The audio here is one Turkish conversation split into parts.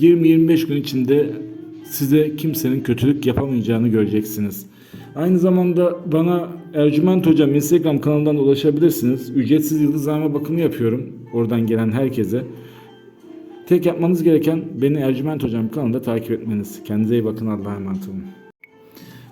20-25 gün içinde size kimsenin kötülük yapamayacağını göreceksiniz. Aynı zamanda bana Ercüment Hocam Instagram kanalından ulaşabilirsiniz. Ücretsiz yıldızlama bakımı yapıyorum. Oradan gelen herkese. Tek yapmanız gereken beni Ercüment Hocam kanalında takip etmeniz. Kendinize iyi bakın. Allah'a emanet olun.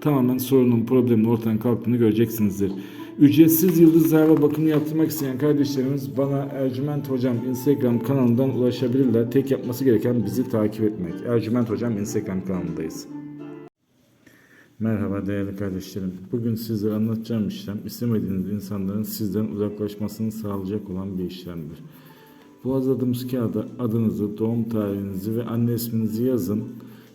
tamamen sorunun problemin ortadan kalktığını göreceksinizdir. Ücretsiz yıldız zarfa bakımı yaptırmak isteyen kardeşlerimiz bana Ercüment Hocam Instagram kanalından ulaşabilirler. Tek yapması gereken bizi takip etmek. Ercüment Hocam Instagram kanalındayız. Merhaba değerli kardeşlerim. Bugün sizlere anlatacağım işlem istemediğiniz insanların sizden uzaklaşmasını sağlayacak olan bir işlemdir. Bu hazırladığımız kağıda adınızı, doğum tarihinizi ve anne isminizi yazın